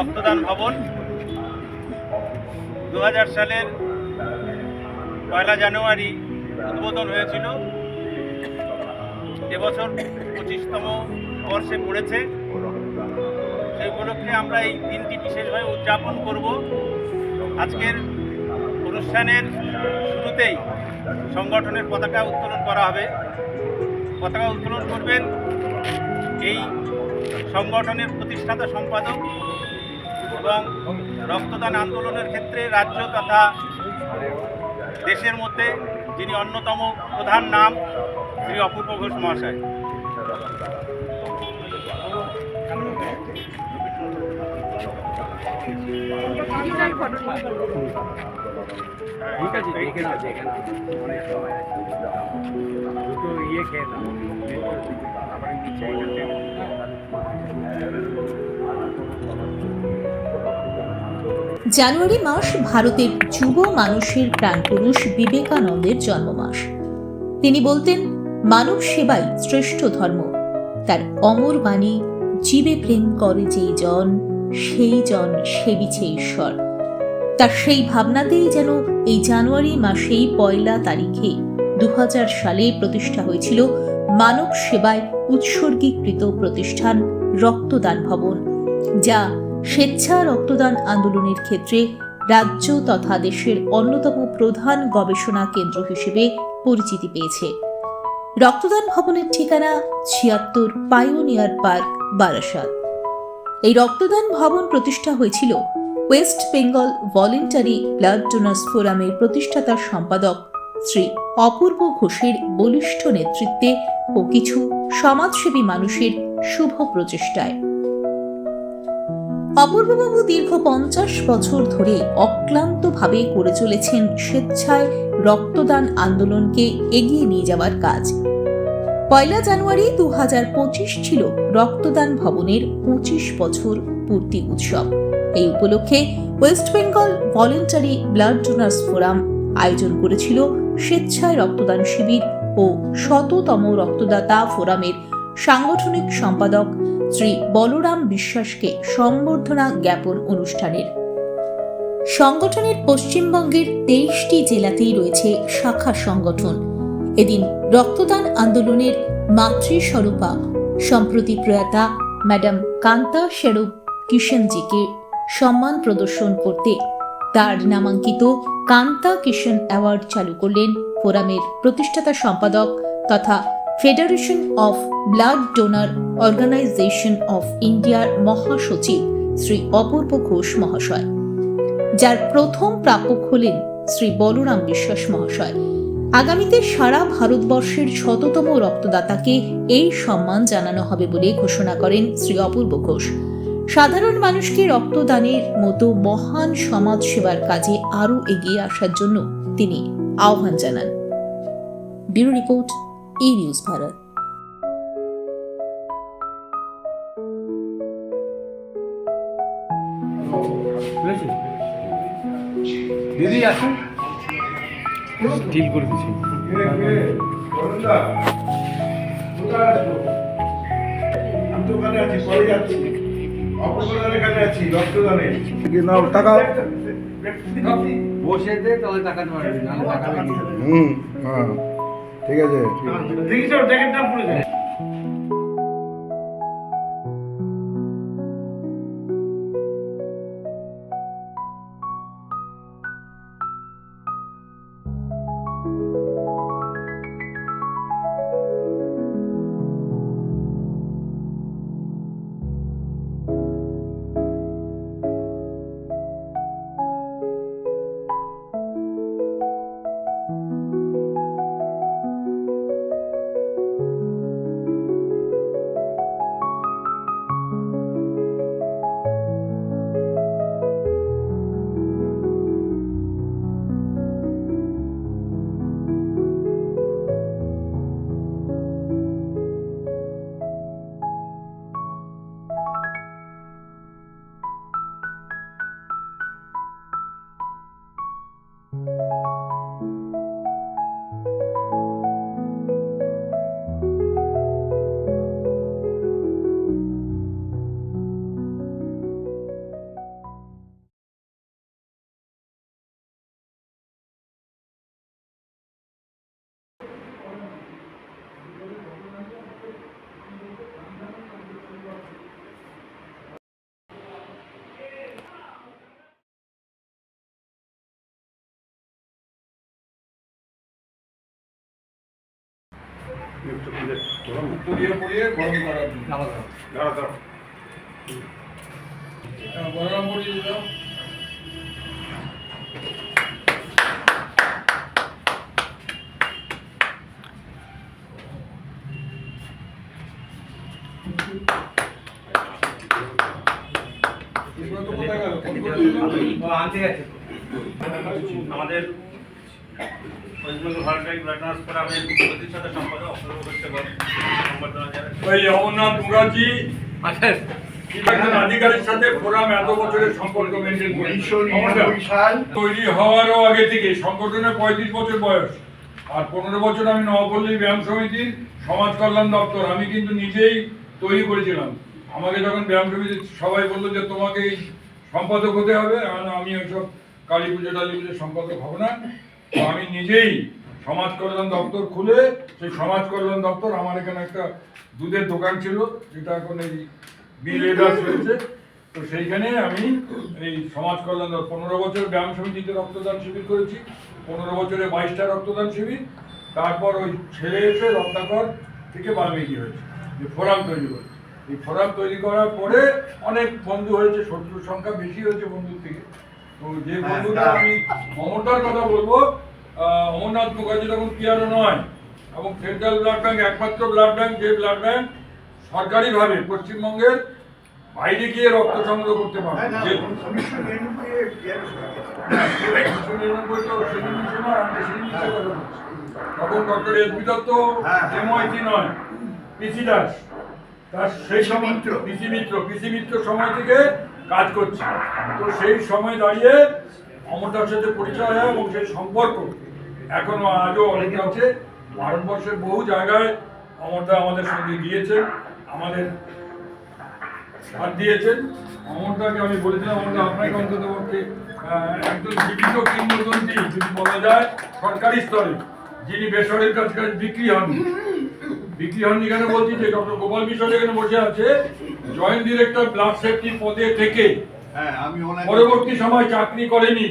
রক্তদান ভবন দু হাজার সালের পয়লা জানুয়ারি উদ্বোধন হয়েছিল। এবছর পঁচিশতম বর্ষে পড়েছে। সেই উপলক্ষে আমরা এই দিনটি বিশেষভাবে উদযাপন করব। আজকের অনুষ্ঠানের শুরুতেই সংগঠনের পতাকা উত্তোলন করা হবে। পতাকা উত্তোলন করবেন এই সংগঠনের প্রতিষ্ঠাতা সম্পাদক এবং রক্তদান আন্দোলনের ক্ষেত্রে রাজ্য তথা দেশের মধ্যে যিনি অন্যতম প্রধান নাম, শ্রী অপূর্ব ঘোষ মহাশয়। ঠিক আছে দুটো ইয়ে খেয়ে জানুয়ারি মাস ভারতের যুব মানুষের প্রাণপুরুষ বিবেকানন্দের জন্মমাস। তিনি বলতেন, মানব সেবাই শ্রেষ্ঠ ধর্ম। তার অমর বাণী, জীবে প্রেম করে যেই জন, সেই জন সেবিছে ঈশ্বর। তার সেই ভাবনাতেই যেন এই জানুয়ারি মাসেই পয়লা তারিখে দু হাজার সালে প্রতিষ্ঠা হয়েছিল মানব সেবায় উৎসর্গীকৃত প্রতিষ্ঠান রক্তদান ভবন, যা স্বেচ্ছা রক্তদান আন্দোলনের ক্ষেত্রে রাজ্য তথা দেশের অন্যতম প্রধান গবেষণা কেন্দ্র হিসেবে পরিচিতি পেয়েছে। রক্তদান ভবনের ঠিকানা ছিয়াত্তর পাইওনিয়ার পার্ক, বারাসাত। এই রক্তদান ভবন প্রতিষ্ঠা হয়েছিল West Bengal voluntary blood donors ফোরামের প্রতিষ্ঠাতা সম্পাদক শ্রী অপূর্ব ঘোষের বলিষ্ঠ নেতৃত্বে ও কিছু সমাজসেবী মানুষের শুভ প্রচেষ্টায়। অপূর্ববাবু দীর্ঘ পঞ্চাশ বছর ধরে অক্লান্তভাবে করে চলেছেন স্বেচ্ছায় রক্তদান আন্দোলনকে এগিয়ে নিয়ে যাওয়ার কাজ। পয়লা জানুয়ারি দু ছিল রক্তদান ভবনের পঁচিশ বছর পূর্তি উৎসব। এই উপলক্ষে West Bengal voluntary blood donors forum আয়োজন করেছিল স্বেচ্ছায় রক্তদান শিবির ও শততম রক্তদাতা ফোরামের সাংগঠনিক সম্পাদক শ্রী বলরাম বিশ্বাসকে সম্বর্ধনা জ্ঞাপন অনুষ্ঠানের। সংগঠনের পশ্চিমবঙ্গের তেইশটি জেলাতেই রয়েছে শাখা সংগঠন। এদিন রক্তদান আন্দোলনের মাতৃস্বরূপা সম্প্রতি প্রয়াতা ম্যাডাম কান্তা স্বরূপ কিষণজিকে সম্মান প্রদর্শন করতে তার নামাঙ্কিত কান্তা কিষণ অ্যাওয়ার্ড চালু করলেন ফোরামের প্রতিষ্ঠাতা সম্পাদক তথা federation of blood donor organization of ইন্ডিয়ার মহাসচিব শ্রী অপূর্ব ঘোষ মহাশয়। যার প্রথম প্রাপক হলেন শ্রী বলরাম বিশ্বাস মহাশয়। আগামীতে সারা ভারতবর্ষের শততম রক্তদাতাকে এই সম্মান জানানো হবে বলে ঘোষণা করেন শ্রী অপূর্ব ঘোষ। সাধারণ মানুষকে রক্তদানের মতো মহান সমাজ সেবার কাজে আরও এগিয়ে আসার জন্য তিনি আহ্বান জানান। Bureau report news Bharat. বুঝেছিস দিদি আসুন করে দিচ্ছি বসে দে তাহলে টাকা টাকা লাগবে হুম হ্যাঁ। ঠিক আছে? গরম। দাঁড়া, দাঁড়া। করেছিল? আমাদের ওই অমরনাথ মুখার্জি আধিকারিক সাথে ফোরাম এত বছরের সম্পর্ক মেনটেন করে উনিশশো নিরানব্বই সাল তৈরি হওয়ারও আগে থেকে সংগঠনের পঁয়ত্রিশ বছর বয়স। আর পনেরো বছর আমি নবপল্লী ব্যায়াম সমিতির সমাজ কল্যাণ দপ্তর। আমি কিন্তু নিজেই তৈরি করেছিলাম। আমাকে যখন ব্যায়াম সমিতি সবাই বলল যে তোমাকে সম্পাদক হতে হবে আর আমি ওইসব কালী পুজো টালী পুজোর সম্পাদক হব না। আমি নিজেই সমাজ কল্যাণ দপ্তর খুলে সেই সমাজ কল্যাণ দপ্তর আমার এখানে একটা দুধের দোকান ছিল, যেটা এখন এই বিল এডার্স হয়েছে তো সেইখানে আমি এই সমাজ কল্যাণ পনেরো বছর ব্যায়াম সমিতিতে রক্তদান শিবির করেছি, পনেরো বছরে বাইশটা রক্তদান শিবির, তারপর ওই ছেলে এসে রত্নাকর থেকে বাল্মীকি হয়েছে, যে ফোরাম তৈরি করেছে। এই ফোরাম তৈরি করার পরে অনেক বন্ধু হয়েছে, শত্রুর সংখ্যা বেশি হয়েছে বন্ধুর থেকে। যে বন্ধুটা আমি মমতার কথা বলব অমরনাথ মুখার্জি তখন পিয়ারও নয় এবং সেন্ট্রাল ব্লাড ব্যাংক একমাত্র ব্লাড ব্যাংক যে ব্লাড ব্যাংক সরকারিভাবে পশ্চিমবঙ্গের বাইরে গিয়ে রক্ত সংগ্রহ করতে পারবে যে উনিশশো নিরানব্বই এ বিয়ার উনিশশো নিরানব্বই তো সেদিন ছিল না, আমি সেদিন নিচে কথা বলছি। তখন ডক্টর এস বি দত্ত হ্যাঁ। এমআইটি নয় পিসি দাস তার সেই সময়। পিসি মিত্র পিসি মিত্র সময় থেকে কাজ করছে। তো সেই সময় দাঁড়িয়ে অমরদার সাথে পরিচয় হয় এবং সেই সম্পর্ক। এখনও আজও অনেক আছে। ভারতবর্ষের বহু জায়গায় অমরদা আমাদের সঙ্গে গিয়েছেন আমাদের হাত দিয়েছেন অমরদাকে আমি বলেছিলাম অমরদা, আপনাকে অন্তত একজন জীবিত কিংবদন্তি যদি বলা যায়, সরকারি স্তরে, যিনি বেসরের কাছে বিক্রি হননি। বিক্রি হননি কেন বলছি? যে ডক্টর গোপাল মিশন এখানে বসে আছে জয়েন্ট ডিরেক্টর ব্লাড সেফটি পদে থেকে হ্যাঁ আমি পরবর্তী সময় চাকরি করেনি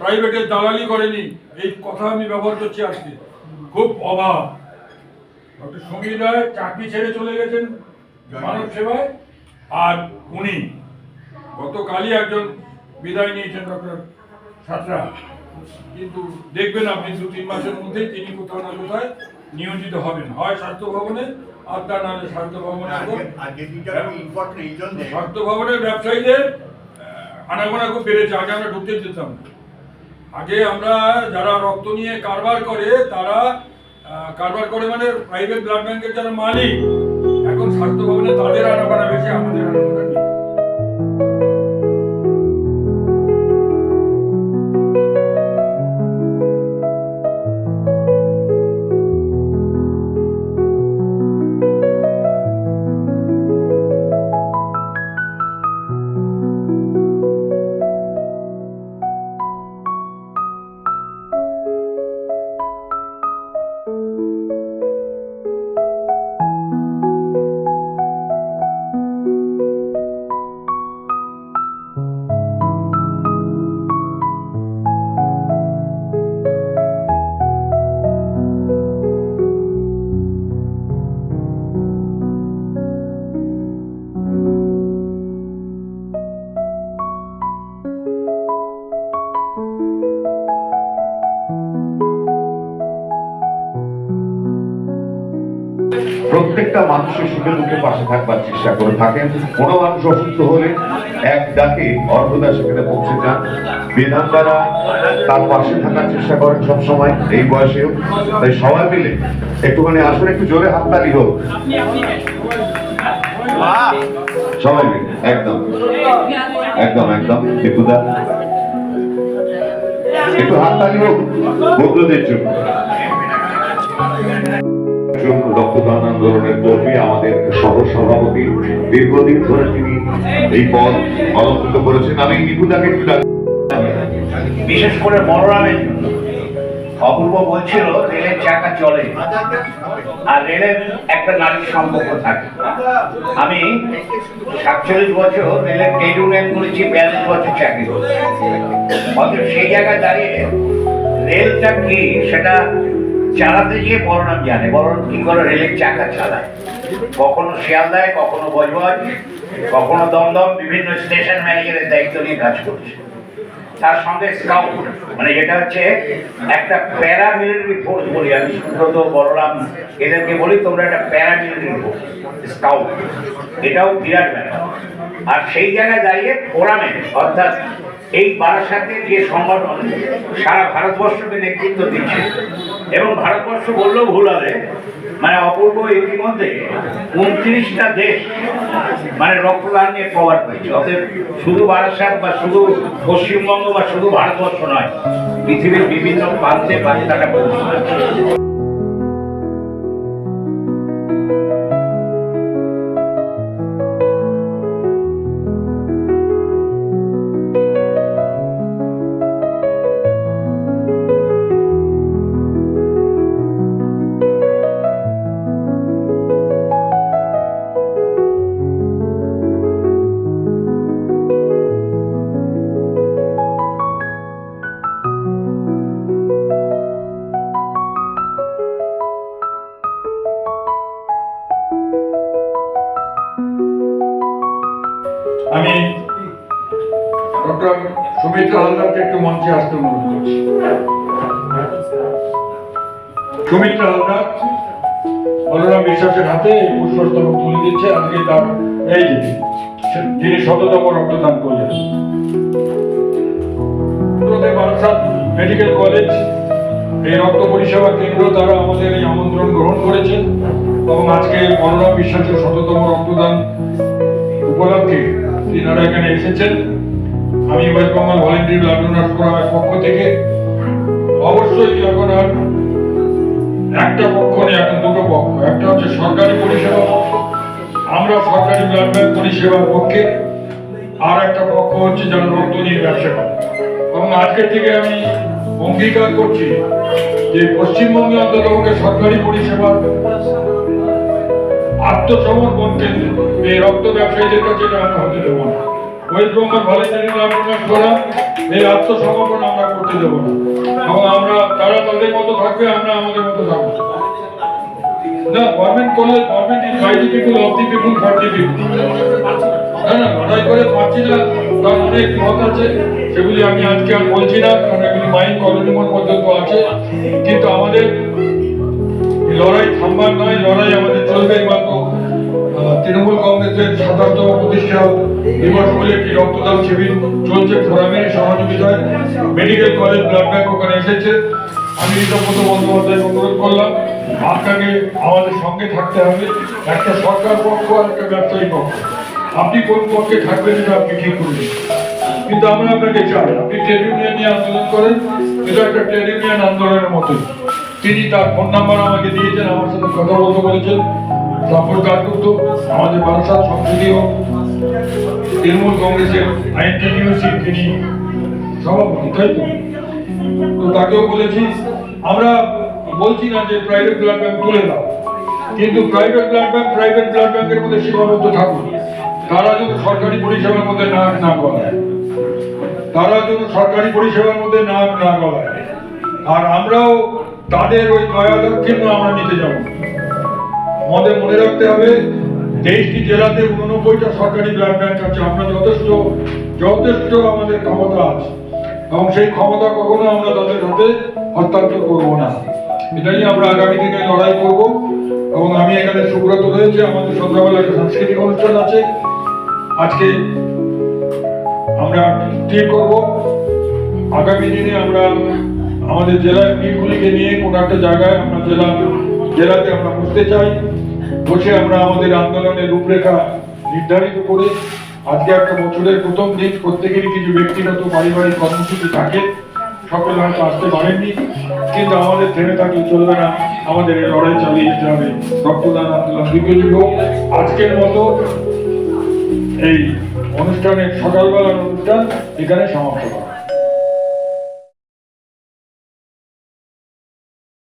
প্রাইভেটের দালালি করেনি এই কথা আমি ব্যবহার করছি আজকে। খুব অভাব ডক্টর সমীর রায় চাকরি ছেড়ে চলে গেছেন মানব সেবায় আর উনি গতকালই একজন বিদায় নিয়েছেন ডক্টর সাতরা কিন্তু দেখবেন আপনি দু তিন মাসের মধ্যেই তিনি কোথাও না কোথায় নিয়োজিত হবেন। হয় স্বাস্থ্য ভবনে আর তা হলে স্বাস্থ্য ভবনে জন্য স্বাস্থ্য ভবনের ব্যবসায়ীদের আনাগোনা খুব বেড়েছে আগে আমরা ঢুকতে দিতাম না। আগে আমরা যারা রক্ত নিয়ে কারবার করে তারা কারবার করে মানে প্রাইভেট ব্লাড ব্যাংকের যারা মালিক এখন স্বাস্থ্য ভবনে তাদের আনাগোনা বেশি আমাদের আনাগোনা মানুষের সুখে দুঃখে পাশে থাকবার চেষ্টা করে থাকেন। কোনো মানুষ অসুস্থ হলে এক ডাকে অর্ধদা সেখানে পৌঁছে যান। বিধান দ্বারা তার পাশে থাকার চেষ্টা করেন সবসময় এই বয়সেও। তাই সবাই মিলে একটুখানি আসলে একটু জোরে হাত হাততালি হোক। সবাই মিলে, একদম একদম একদম দীপুদা একটু হাততালি হোক বন্ধুদের জন্য। রক্তদান আন্দোলনের কর্মী আমাদের সহ দীর্ঘদিন ধরে তিনি এই পদ অলঙ্কৃত করেছেন। আমি ডাক- বিশেষ করে বড়রামের জন্য। অপূর্ব বলছিল, রেলের চাকা চলে। আর রেলের একটা নারীর সম্পর্ক থাকে। আমি সাতচল্লিশ বছর রেলের ট্রেড ইউনিয়ন করেছি, বিয়াল্লিশ বছর চাকরি অথচ সেই জায়গায় দাঁড়িয়ে রেলটা কি, সেটা চালাতে গিয়ে বলরাম জানে বলরাম কি করে? রেলের চাকা চালায়। কখনো শিয়ালদায় কখনো বজবজ, কখনো দমদম, বিভিন্ন স্টেশন ম্যানেজারের দায়িত্ব নিয়ে কাজ করছে। তার সঙ্গে স্কাউট মানে যেটা হচ্ছে, একটা প্যারা মিলিটারি ফোর্স বলি আমি সুব্রত বলরাম, এদেরকে বলি তোমরা একটা প্যারা মিলিটারি ফোর্স স্কাউট এটাও বিরাট ব্যাপার। আর সেই জায়গায় দাঁড়িয়ে ফোরামে অর্থাৎ এই বারাসাতে যে সংগঠন, সারা ভারতবর্ষকে নেতৃত্ব দিচ্ছে এবং ভারতবর্ষ বললেও ভুল হবে। মানে অপূর্ব ইতিমধ্যে উনত্রিশটা দেশ মানে রক্তদান নিয়ে কভার পেয়েছে অতএব শুধু বারাসাত বা শুধু পশ্চিমবঙ্গ বা শুধু ভারতবর্ষ নয়, পৃথিবীর বিভিন্ন প্রান্তে বার্তাটা মঞ্চে আসতে অনুরোধ করছি। সুমিত্রা হালদার বলরাম বিশ্বাসের হাতে এই পুষ্পস্তবক তুলে দিচ্ছে। আজকে তার এই যে যিনি শততম রক্তদান করলেন। মেডিকেল কলেজ, এই রক্ত পরিষেবা কেন্দ্র তারা আমাদের এই আমন্ত্রণ গ্রহণ করেছেন এবং আজকে বলরাম বিশ্বাসের শততম রক্তদান উপলক্ষে তিনারা এখানে এসেছেন। আমি ওয়েস্ট বেঙ্গল ভলেন্টিয়ার ব্লাড ফোরামের পক্ষ থেকে অবশ্যই এখন আর একটা পক্ষ নেই, এখন দুটো পক্ষ। একটা হচ্ছে সরকারি পরিষেবা আমরা সরকারি ব্লাড ব্যাংক পরিষেবার পক্ষে, আর একটা পক্ষ হচ্ছে যারা নিয়ে ব্যবসা করে। এবং আজকের থেকে আমি অঙ্গীকার করছি যে পশ্চিমবঙ্গে অন্তত পক্ষে সরকারি পরিষেবা, আত্মসমর্পণ কেন্দ্র, এই রক্ত ব্যবসায়ীদের কাছে এটা আমরা হতে দেবো না। এই আমরা করতে এবং আমরা তারা মতো থাকবে আমরা আমাদের লড়াই অনেক মত আছে সেগুলি আমি আজকে আর বলছি না কারণ এগুলি মাইন কলোনিমন পর্যন্ত আছে। কিন্তু আমাদের লড়াই থামবার নয় লড়াই আমাদের চলবে মাত্র আহ, তৃণমূল কংগ্রেসের সাতাশতম প্রতিষ্ঠা দিবস বলে একটি রক্তদান শিবির চলছে ফোরামের সহযোগিতায়। মেডিকেল কলেজ ব্লাড ব্যাংক ওখানে এসেছে। আমি ঋতব্রত বন্দ্যোপাধ্যায় অনুরোধ করলাম, আপনাকে আমাদের সঙ্গে থাকতে হবে। একটা সরকার পক্ষ আর একটা ব্যবসায়ী পক্ষ। আপনি কোন পক্ষে থাকবেন এটা আপনি ঠিক করবেন কিন্তু আমরা আপনাকে চাই, আপনি ট্রেড ইউনিয়ন নিয়ে আন্দোলন করেন, এটা একটা ট্রেড ইউনিয়ন আন্দোলনের মতোই। তিনি তার ফোন নাম্বার আমাকে দিয়েছেন, আমার সাথে কথা বলতে বলেছেন। সম্পর্ক দাসগুপ্ত আমাদের বারাসাত সংসদীয় তৃণমূল কংগ্রেসের আইনটিডিউসি তিনি সভাপতি, তাই তো? তো তাকেও বলেছি, আমরা বলছি না যে প্রাইভেট ব্লাড ব্যাংক তুলে দাও, কিন্তু private blood bank private blood ব্যাংকের মধ্যে সীমাবদ্ধ থাকুন। তারা যেন সরকারি পরিষেবার মধ্যে নাক না গলায়। তারা যেন সরকারি পরিষেবার মধ্যে নাক না গলায়। আর আমরাও তাদের ওই দয়া দক্ষিণ আমরা নিতে যাব। আমাদের মনে রাখতে হবে তেইশটি জেলাতে উননব্বইটা সরকারি ব্লাড ব্যাংক আছে, আমরা যথেষ্ট যথেষ্ট আমাদের ক্ষমতা আছে। এবং সেই ক্ষমতা কখনো আমরা তাদের হাতে হস্তান্তর করব না। এটা নিয়ে আমরা আগামী দিনে লড়াই করব। এবং আমি এখানে সুব্রত রয়েছে, আমাদের সন্ধ্যাবেলা একটা সাংস্কৃতিক অনুষ্ঠান আছে। আজকে আমরা ঠিক করব। আগামী দিনে আমরা আমাদের জেলার মিলগুলিকে নিয়ে কোনো একটা জায়গায় আমরা জেলা জেলাতে আমরা বসতে চাই, বসে আমরা আমাদের আন্দোলনের রূপরেখা নির্ধারিত করে আজকে একটা বছরের প্রথম দিন প্রত্যেকেরই কিছু ব্যক্তিগত পারিবারিক কর্মসূচি থাকে। সকলে হয়তো আসতে পারেননি, কিন্তু আমাদের থেমে থাকলে চলবে না। আমাদের এই লড়াই চালিয়ে যেতে হবে। রক্তদান আন্দোলন হোক। আজকের মতো এই অনুষ্ঠানের সকালবেলার অনুষ্ঠান এখানে সমাপ্ত করা।